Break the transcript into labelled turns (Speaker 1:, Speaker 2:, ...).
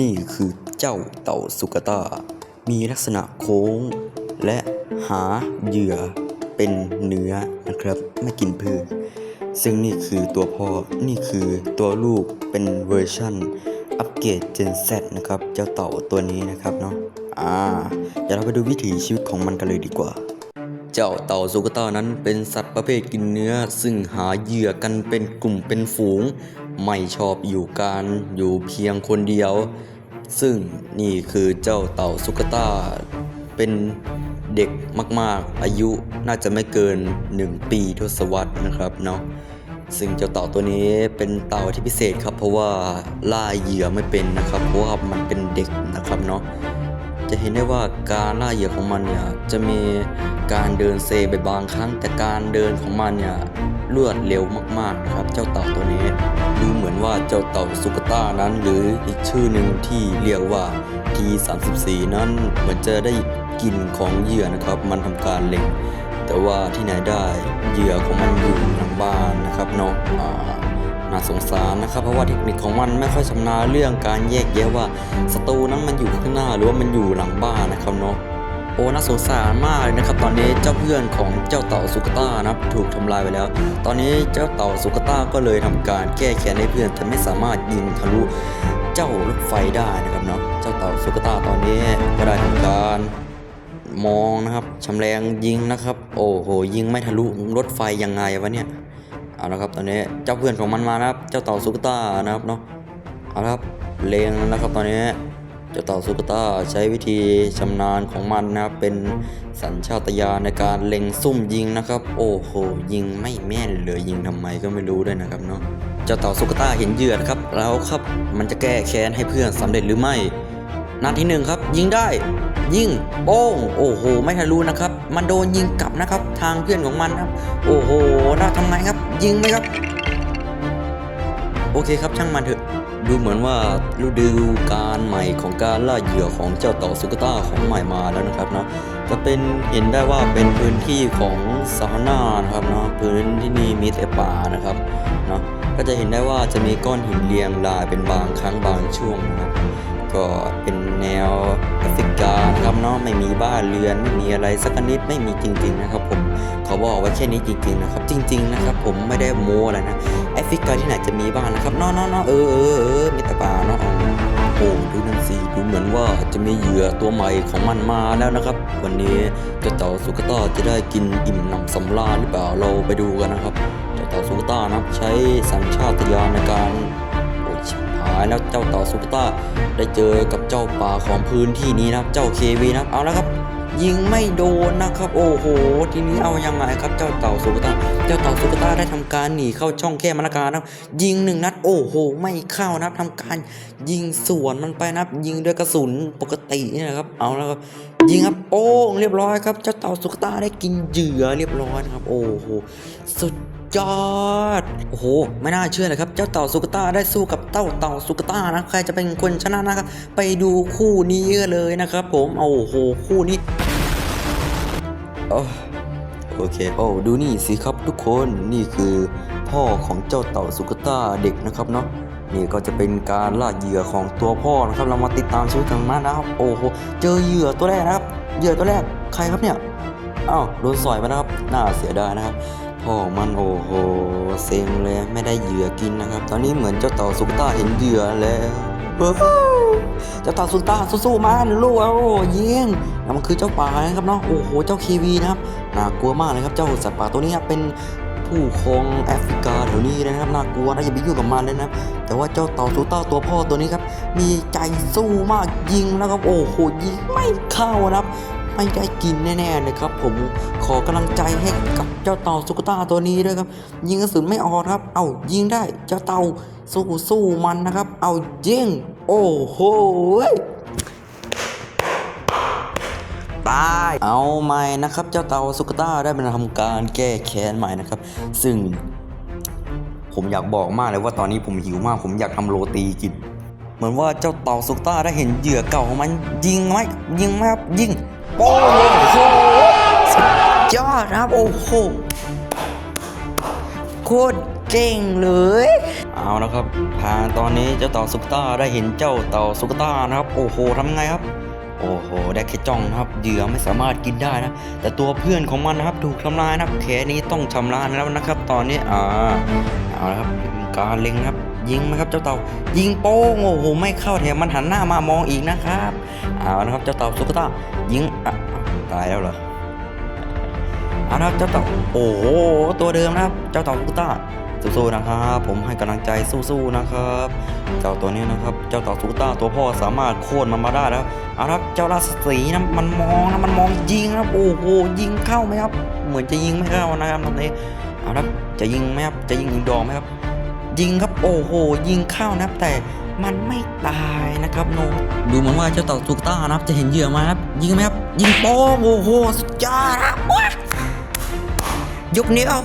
Speaker 1: นี่คือเจ้าเต่าสุกตามีลักษณะโค้ง และหาเหยื่อเป็นเนื้อนะครับ ไม่กินพืช ซึ่งนี่คือตัวพ่อ นี่คือตัวลูกเป็นเวอร์ชันอัปเกรด Gen Z นะครับ เจ้าเต่าตัวนี้นะครับเนาะ อ่า เดี๋ยวเราไปดูวิถีชีวิตของมันกันเลยดีกว่าเจ้าเต่าสุกตานั้นเป็นสัตว์ประเภทกินเนื้อ ซึ่งหาเหยื่อกันเป็นกลุ่มเป็นฝูง ไม่ชอบอยู่การอยู่เพียงคนเดียว ซึ่งนี่คือเจ้าเต่าสุกตาเป็นเด็กมาก ๆ อายุน่าจะไม่เกิน 1 ปีทศวรรษนะครับเนาะซึ่งเจ้าเต่าตัวนี้เป็นเต่าที่พิเศษครับ เพราะว่าล่าเหยื่อไม่เป็นนะครับ เพราะว่ามันเป็นเด็กนะครับเนาะจะเห็นได้ว่าการล่าเหยื่อของมันเนี่ยจะมีการเดินเซไปบางครั้งแต่การเดินของมันเนี่ยรวดเร็วมากๆนะครับ เจ้าเต่าตัวนี้ ว่าเจ้าเต่าสุกต้านั้น หรืออีกชื่อหนึ่งที่เรียกว่า T34 นั้นเหมือนจะได้กลิ่นของเหยื่อนะครับ มันทำการเล็งแต่ว่าที่ไหนได้เหยื่อของมันอยู่หลังบ้านนะครับเนาะน่าสงสารนะครับ เพราะว่าเทคนิคของมันไม่ค่อยชำนาญเรื่องการแยกแยะว่าศัตรูนั้นมันอยู่ข้างหน้าหรือว่ามันอยู่หลังบ้านนะครับเนาะ โอ้น่าสงสารมากเลยนะครับ ตอนนี้เจ้าเพื่อนของเจ้าเต่าสุกต้านะครับถูกทำลายไปแล้ว ตอนนี้เจ้าเต่าสุกต้าก็เลยทำการแก้แค้นให้เพื่อนแต่ไม่สามารถยิงทะลุเจ้ารถไฟได้นะครับเนาะเจ้าเต่าสุกต้าตอนนี้ก็ได้ทำการมองนะครับชำแรงยิงนะครับ โอ้โหยิงไม่ทะลุรถไฟยังไงวะเนี่ยเอาละครับตอนนี้เจ้าเพื่อนของมันมานะครับ เจ้าเต่าสุกต้านะครับเนาะเอาละครับเลงนะครับตอนนี้ เจ้าเต่าสุกต้าใช้วิธีชำนาญของมันนะครับเป็นสัญชาตญาณในการเล็งซุ่มยิงนะครับ โอ้โหยิงไม่แม่นเลยยิงทำไมก็ไม่รู้ด้วยนะครับเนาะเจ้าเต่าสุกต้าเห็นเหยื่อนะครับ แล้วครับมันจะแก้แค้นให้เพื่อนสำเร็จหรือไม่นัดที่หนึ่งครับ ยิงได้ ยิงโป้งโอ้โห ไม่ทะลุนะครับ มันโดนยิงกลับนะครับ ทางเพื่อนของมันครับ โอ้โหน่าทำไงครับ ยิงไหมครับ โอเคครับช่างมันเถอะ ดูเหมือนว่าฤดูการใหม่ของการล่าเหยื่อของเจ้าเต่าสุกต้าของใหม่มาแล้วนะครับเนาะจะเป็นเห็นได้ว่าเป็นพื้นที่ของซาฮานานะครับเนาะพื้นที่นี่มีแต่ป่านะครับเนาะก็จะเห็นได้ว่าจะมีก้อนหินเรียงรายเป็นบางครั้งบางช่วงนะครับก็เป็นแนวแอฟริกานะครับเนาะไม่มีบ้านเรือนไม่มีอะไรสักนิดไม่มีจริง ๆ นะครับ ผมเขาบอกไว้แค่นี้จริง ๆ นะครับ จริง ๆ นะครับ ผมไม่ได้โม้อะไรนะ แอฟริกาที่ไหนจะมีบ้านนะครับนาะเนาะเนาะเออเออเออมีแต่ป่าเนาะอ๋อโอ้ดูนั่นสิดูเหมือนว่าจะมีเหยื่อตัวใหม่ของมันมาแล้วนะครับ วันนี้เจ้าเต่าสุกต้าจะได้กินอิ่มหนำสำราญหรือเปล่าเราไปดูกันนะครับเจ้าเต่าสุกต้านับใช้สัญชาตญาณในการโอ้ชิบหายแล้วเจ้าเต่าสุกต้าได้เจอกับเจ้าป่าของพื้นที่นี้นะเจ้าเควีนะเอาแล้วครับ ยิงไม่โดนนะครับ โอ้โห ทีนี้เอายังไงครับเจ้าเต่าสุกตาเจ้าเต่าสุกตาได้ทำการหนีเข้าช่องแคบมรการนะครับยิงหนึ่งนัดโอ้โห ไม่เข้านะครับทำการยิงสวนมันไปนะครับ ยิงด้วยกระสุนปกตินี่นะครับ เอาแล้วครับยิงครับโป้งเรียบร้อยครับ เจ้าเต่าสุกตาได้กินเหยื่อเรียบร้อยนะครับ โอ้โหสุดยอด โอ้โห ไม่น่าเชื่อเลยครับ เจ้าเต่าสุกต้าได้สู้กับเต่าเต่าสุกต้านะ ใครจะเป็นคนชนะนะครับ ไปดูคู่นี้เลยนะครับผม โอ้โห คู่นี้ โอเค โอ้ดูนี่สิครับทุกคนนี่คือพ่อของเจ้าเต่าสุกต้าเด็กนะครับเนาะนี่ก็จะเป็นการล่าเหยื่อของตัวพ่อนะครับ เรามาติดตามชีวิตของมันนะครับ โอ้โหเจอเหยื่อตัวแรกนะครับ เหยื่อตัวแรกใครครับเนี่ยอ้าวโดนสอยไปนะครับ น่าเสียดายนะครับพ่อมันโอ้โหเซ็งเลยไม่ได้เหยื่อกินนะครับ ตอนนี้เหมือนเจ้าเต่าสุกต้าเห็นเหยื่อแล้ว เจ้าเต่าสุกต้าสู้ๆมาลูกเอายิงนั่นมันคือเจ้าป่านะครับเนาะโอ้โหเจ้าคีวีนะครับน่ากลัวมากเลยครับเจ้าสัตว์ป่าตัวนี้ครับเป็นผู้ครองแอฟริกาแถวนี้นะครับน่ากลัวนะอย่าไปยุ่งกับมันเลยนะครับแต่ว่าเจ้าเต่าสุต้าตัวพ่อตัวนี้ครับมีใจสู้มากยิงแล้วครับโอ้โหยิงไม่เข้านะครับ ไม่ได้กินแน่ๆเลยครับ ผมขอกำลังใจให้กับเจ้าเต่าสุกตาตัวนี้ด้วยครับ ยิงกระสุนไม่ออกครับ เอายิงได้เจ้าเต่าสู้สู้มันนะครับ เอายิง โอ้โหตายเอาใหม่นะครับ เจ้าเตาสุกต้าได้มาทำการแก้แค้นใหม่นะครับ ซึ่ง ผมอยากบอกมากเลยว่าตอนนี้ผมหิวมาก ผมอยากทำโรตีกิน เหมือนว่าเจ้าเตาสุกต้าได้เห็นเหยื่อเก่าของมัน ยิงไหมยิงไหมครับยิงโอ้โหสุดยอดครับโอ้โหโคตร เก่งเลย เอาละครับทางตอนนี้เจ้าเต่าสุกต้าได้เห็นเจ้าเต่าสุกต้านะครับ โอ้โหทำไงครับ โอ้โหได้แค่จ้องนะครับเหยื่อไม่สามารถกินได้นะ แต่ตัวเพื่อนของมันนะครับ ถูกทำลายนะครับแขนนี้ต้องชำระแล้วนะครับ ตอนนี้อ่าเอาละครับการเล็งครับยิงไหมครับเจ้าเต่ายิงโป้งโอ้โหไม่เข้าแถมมันหันหน้ามามองอีกนะครับเอาละครับ เจ้าเต่าสุกต้ายิงอะตายแล้วเหรอเอาละครับเจ้าเต่าโอ้โหตัวเดิมนะครับ เจ้าเต่าสุกต้า สู้ๆนะครับผมให้กำลังใจสู้ๆนะครับ เจ้าตัวนี้นะครับ เจ้าเต่าสุต้าตัวพ่อสามารถโค่นมันมาได้แล้วเอาละครับเจ้าราชสีนะมันมองนะมันมองยิงนะครับโอ้โหยิงเข้าไหมครับ เหมือนจะยิงไม่เข้านะครับตอนนี้เอาละครับจะยิงไหมครับจะยิงยิงดองไหมครับ ยิงครับโอ้โห ยิงเข้านะครับแต่มันไม่ตายนะครับโนดูเหมือนว่าเจ้าเต่าสุกต้านะครับจะเห็นเหยื่อมาครับยิงไหมครับยิงโป้โอ้โหสุดยอดครับว้ายกนิ้ว